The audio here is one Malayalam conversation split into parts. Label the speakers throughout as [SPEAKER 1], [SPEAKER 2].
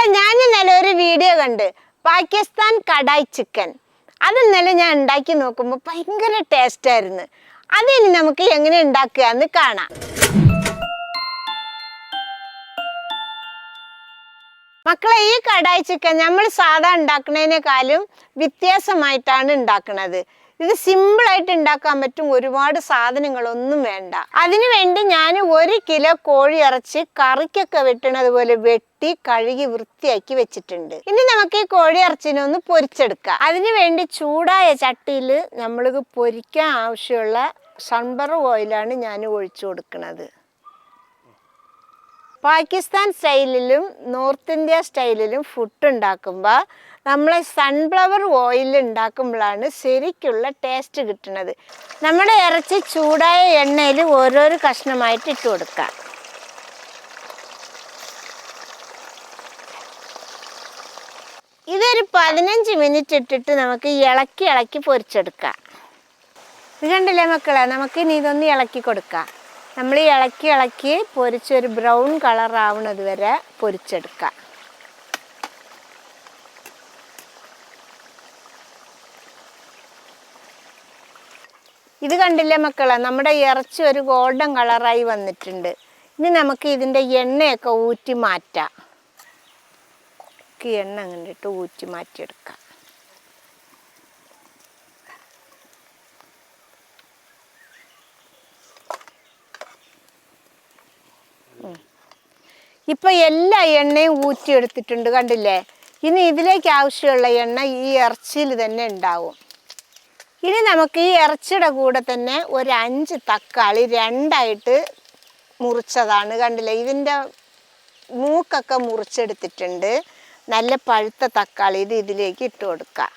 [SPEAKER 1] മക്കളെ ഞാൻ ഇന്നലെ ഒരു വീഡിയോ കണ്ട്. പാകിസ്ഥാൻ കടായി ചിക്കൻ അത് ഇന്നലെ ഞാൻ ഉണ്ടാക്കി നോക്കുമ്പോൾ ഭയങ്കര ടേസ്റ്റ് ആയിരുന്നു. അതിനി നമുക്ക് എങ്ങനെ ഉണ്ടാക്കുക എന്ന് കാണാം. മക്കളെ ഈ കടായി ചിക്കൻ നമ്മൾ സാധാ ഉണ്ടാക്കുന്നതിനേക്കാളും വ്യത്യാസമായിട്ടാണ് ഉണ്ടാക്കുന്നത്. ഇത് സിമ്പിൾ ആയിട്ട് ഉണ്ടാക്കാൻ പറ്റും ഒരുപാട് സാധനങ്ങളൊന്നും വേണ്ട. അതിനു വേണ്ടി ഞാൻ ഒരു കിലോ കോഴി ഇറച്ചി കറിക്കൊക്കെ വെട്ടണത് പോലെ വെട്ടി കഴുകി വൃത്തിയാക്കി വെച്ചിട്ടുണ്ട്. ഇനി നമുക്ക് ഈ കോഴി ഇറച്ചിനെ ഒന്ന് പൊരിച്ചെടുക്കാം. അതിനു വേണ്ടി ചൂടായ ചട്ടിയിൽ നമ്മൾക്ക് പൊരിക്കാൻ ആവശ്യമുള്ള സൺബർ ഓയിലാണ് ഞാൻ ഒഴിച്ചു കൊടുക്കുന്നത് പാകിസ്ഥാൻ സ്റ്റൈലിലും നോർത്ത് ഇന്ത്യ സ്റ്റൈലിലും ഫുഡ് ഉണ്ടാക്കുമ്പോൾ നമ്മൾ സൺഫ്ലവർ ഓയിൽ ഉണ്ടാക്കുമ്പോഴാണ് ശരിക്കുള്ള ടേസ്റ്റ് കിട്ടുന്നത്. നമ്മുടെ ഇറച്ചി ചൂടായ എണ്ണയിൽ ഓരോരോ കഷ്ണമായിട്ട് ഇട്ട് കൊടുക്കാം ഇതൊരു പതിനഞ്ച് മിനിറ്റ് ഇട്ടിട്ട് നമുക്ക് ഇളക്കി ഇളക്കി പൊരിച്ചെടുക്കാം. ഇത് കണ്ടില്ലേ മക്കളെ? നമുക്ക് ഇനി ഇതൊന്ന് ഇളക്കി കൊടുക്കാം. നമ്മൾ ഈ ഇളക്കി ഇളക്കി പൊരിച്ചൊരു ബ്രൗൺ കളർ ആവുന്നത് വരെ പൊരിച്ചെടുക്കാം. ഇത് കണ്ടില്ലേ മക്കളെ? നമ്മുടെ ഇറച്ചി ഒരു ഗോൾഡൻ കളറായി വന്നിട്ടുണ്ട്. ഇനി നമുക്ക് ഇതിന്റെ എണ്ണയൊക്കെ ഊറ്റി മാറ്റാം. എണ്ണ കണ്ടിട്ട് ഊറ്റി മാറ്റിയെടുക്കാം. ഇപ്പൊ എല്ലാ എണ്ണയും ഊറ്റിയെടുത്തിട്ടുണ്ട് കണ്ടില്ലേ? ഇനി ഇതിലേക്ക് ആവശ്യമുള്ള എണ്ണ ഈ ഇറച്ചിയിൽ തന്നെ ഉണ്ടാവും. ഇനി നമുക്ക് ഈ ഇറച്ചിയുടെ കൂടെ തന്നെ ഒരു അഞ്ച് തക്കാളി രണ്ടായിട്ട് മുറിച്ചതാണ് കണ്ടില്ലേ? ഇതിന്റെ മൂക്കൊക്കെ മുറിച്ചെടുത്തിട്ടുണ്ട്. നല്ല പഴുത്ത തക്കാളി ഇത് ഇതിലേക്ക് ഇട്ട് കൊടുക്കാം.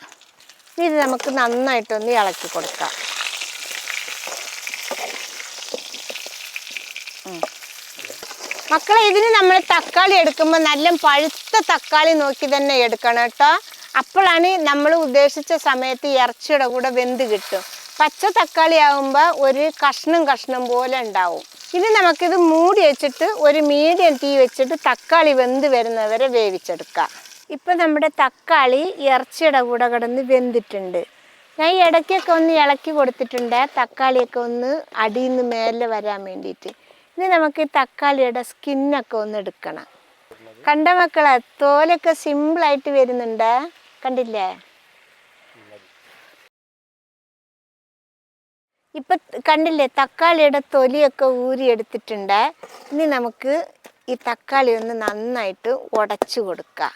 [SPEAKER 1] ഇത് നമുക്ക് നന്നായിട്ടൊന്ന് ഇളക്കി കൊടുക്കാം. മക്കളെ ഇതിന് നമ്മൾ തക്കാളി എടുക്കുമ്പോൾ നല്ല പഴുത്ത തക്കാളി നോക്കി തന്നെ എടുക്കണം കേട്ടോ. അപ്പോഴാണ് നമ്മൾ ഉദ്ദേശിച്ച സമയത്ത് ഇറച്ചിയുടെ കൂടെ വെന്ത് കിട്ടും. പച്ച തക്കാളി ആകുമ്പോൾ ഒരു കഷ്ണം കഷ്ണം പോലെ ഉണ്ടാവും. ഇനി നമുക്കിത് മൂടി വെച്ചിട്ട് ഒരു മീഡിയം തീ വെച്ചിട്ട് തക്കാളി വെന്ത് വരുന്നവരെ വേവിച്ചെടുക്കാം. ഇപ്പം നമ്മുടെ തക്കാളി ഇറച്ചിയുടെ കൂടെ കിടന്ന് വെന്തിട്ടുണ്ട്. ഞാൻ ഇടയ്ക്കൊക്കെ ഒന്ന് ഇളക്കി കൊടുത്തിട്ടുണ്ട്. തക്കാളിയൊക്കെ ഒന്ന് അടിയിൽ നിന്ന് മേലെ വരാൻ വേണ്ടിയിട്ട്. ഇനി നമുക്ക് ഈ തക്കാളിയുടെ സ്കിന്നൊക്കെ ഒന്ന് എടുക്കണം. കണ്ട മക്കളെ തോലൊക്കെ സിമ്പിളായിട്ട് വരുന്നുണ്ട്. കണ്ടില്ലേ? ഇപ്പം കണ്ടില്ലേ തക്കാളിയുടെ തൊലിയൊക്കെ ഊരിയെടുത്തിട്ടുണ്ട് ഇനി നമുക്ക് ഈ തക്കാളി ഒന്ന് നന്നായിട്ട് ഉടച്ചു കൊടുക്കാം.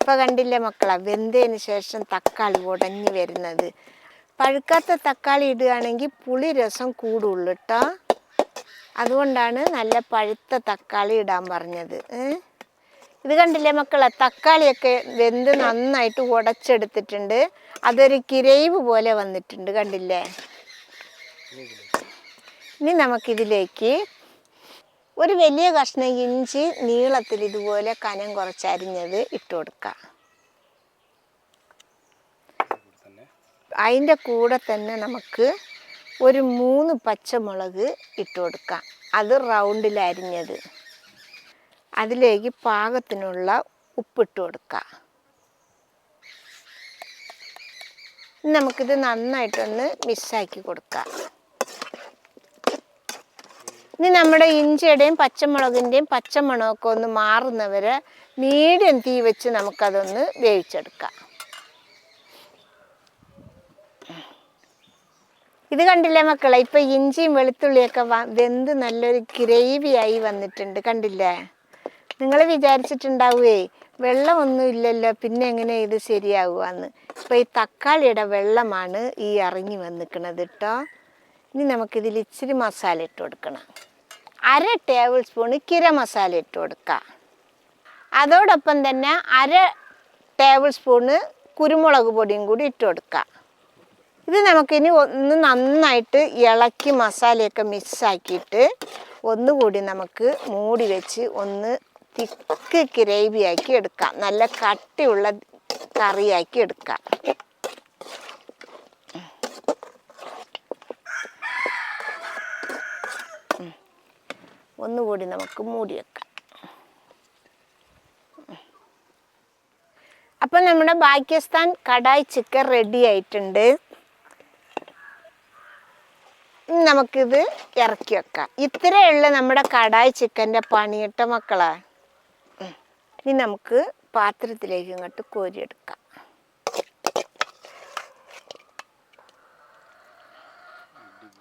[SPEAKER 1] ഇപ്പം കണ്ടില്ലേ മക്കളെ വെന്തതിന് ശേഷം തക്കാളി ഉടഞ്ഞു വരുന്നത്. പഴുക്കാത്ത തക്കാളി ഇടുകയാണെങ്കിൽ പുളി രസം കൂടുള്ളൂ കേട്ടോ അതുകൊണ്ടാണ് നല്ല പഴുത്ത തക്കാളി ഇടാൻ പറഞ്ഞത്. ഇത് കണ്ടില്ലേ മക്കളെ തക്കാളിയൊക്കെ വെന്ത് നന്നായിട്ട് ഉടച്ചെടുത്തിട്ടുണ്ട്. അതൊരു കിരൈവ് പോലെ വന്നിട്ടുണ്ട് കണ്ടില്ലേ? ഇനി നമുക്കിതിലേക്ക് ഒരു വലിയ കഷ്ണം ഇഞ്ചി നീളത്തിൽ ഇതുപോലെ കനം കുറച്ചരിഞ്ഞത് ഇട്ട് കൊടുക്കാം. അതിന്റെ കൂടെ തന്നെ നമുക്ക് ഒരു മൂന്ന് പച്ചമുളക് ഇട്ട് കൊടുക്കാം. അത് റൗണ്ടിൽ അരിഞ്ഞത്. അതിലേക്ക് പാകത്തിനുള്ള ഉപ്പിട്ട് കൊടുക്കാം. നമുക്കിത് നന്നായിട്ടൊന്ന് മിക്സാക്കി കൊടുക്കാം. ഇനി നമ്മുടെ ഇഞ്ചിയുടെയും പച്ചമുളകിന്റെയും പച്ചമണമൊക്കെ ഒന്ന് മാറുന്നവരെ മീഡിയം തീ വെച്ച് നമുക്കതൊന്ന് വേവിച്ചെടുക്കാം. ഇത് കണ്ടില്ലേ മക്കളെ? ഇപ്പൊ ഇഞ്ചിയും വെളുത്തുള്ളിയൊക്കെ വെന്ത് നല്ലൊരു ഗ്രേവി ആയി വന്നിട്ടുണ്ട്. കണ്ടില്ലേ? നിങ്ങൾ വിചാരിച്ചിട്ടുണ്ടാവുകയേ വെള്ളമൊന്നും ഇല്ലല്ലോ പിന്നെ എങ്ങനെ ഇത് ശരിയാവുകയെന്ന് ഇപ്പൊ ഈ തക്കാളിയുടെ വെള്ളമാണ് ഈ ഇറങ്ങി വന്നിക്കണത് കേട്ടോ ഇനി നമുക്കിതിൽ ഇച്ചിരി മസാല ഇട്ട് കൊടുക്കണം. അര ടേബിൾ സ്പൂൺ കിര മസാല ഇട്ട് കൊടുക്കുക അതോടൊപ്പം തന്നെ അര ടേബിൾ സ്പൂണ് കുരുമുളക് പൊടിയും കൂടി ഇട്ട് കൊടുക്കുക ഇത് നമുക്കിനി ഒന്ന് നന്നായിട്ട് ഇളക്കി മസാലയൊക്കെ മിക്സാക്കിയിട്ട് ഒന്നുകൂടി നമുക്ക് മൂടി വെച്ച് ഒന്ന് തിക്ക് ഗ്രേവിയാക്കി എടുക്കാം. നല്ല കട്ടിയുള്ള കറിയാക്കി എടുക്കാം. ഒന്നുകൂടി നമുക്ക് മൂടി വെക്കാം. അപ്പം നമ്മുടെ പാകിസ്ഥാൻ കടായി ചിക്കൻ റെഡി ആയിട്ടുണ്ട്. നമുക്കിത് ഇറക്കി വെക്കാം. ഇത്രയുള്ള നമ്മുടെ കടായി ചിക്കന്റെ പണിയിട്ട മക്കളെ. ഇനി നമുക്ക് പാത്രത്തിലേക്ക് ഇങ്ങോട്ട് കോരിയെടുക്കാം.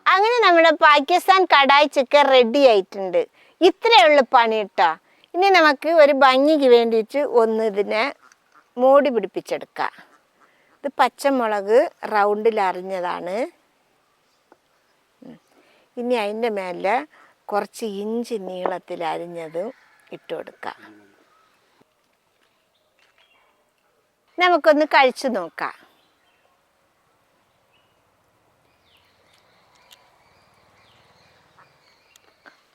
[SPEAKER 1] അങ്ങനെ നമ്മുടെ പാകിസ്ഥാൻ കടായി ചിക്കൻ റെഡി ആയിട്ടുണ്ട്. ഇത്രയുള്ള പണി കേട്ടോ. ഇനി നമുക്ക് ഒരു ഭംഗിക്ക് വേണ്ടിയിട്ട് ഒന്ന് ഇതിനെ മൂടി പിടിപ്പിച്ചെടുക്കാം. ഇത് പച്ചമുളക് റൗണ്ടിൽ അരിഞ്ഞതാണ്. ഉം. ഇനി അതിന്റെ മേലെ കുറച്ച് ഇഞ്ചി നീളത്തിൽ അരിഞ്ഞത് ഇട്ട് കൊടുക്കാം. നമുക്കൊന്ന് കഴിച്ചു നോക്കാം.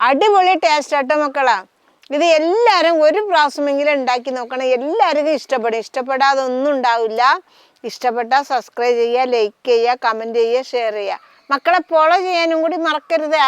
[SPEAKER 1] അടിപൊളി ടേസ്റ്റ് ആട്ടോ മക്കളാ. ഇത് എല്ലാവരും ഒരു പ്രാവശ്യമെങ്കിലും ഉണ്ടാക്കി നോക്കണം. എല്ലാവർക്കും ഇഷ്ടപ്പെടും. ഇഷ്ടപ്പെടാതെ ഒന്നും ഉണ്ടാവില്ല. ഇഷ്ടപ്പെട്ടാൽ സബ്സ്ക്രൈബ് ചെയ്യുക ലൈക്ക് ചെയ്യുക കമന്റ് ചെയ്യുക ഷെയർ ചെയ്യുക. മക്കളെ ഫോളോ ചെയ്യാനും കൂടി മറക്കരുതേ.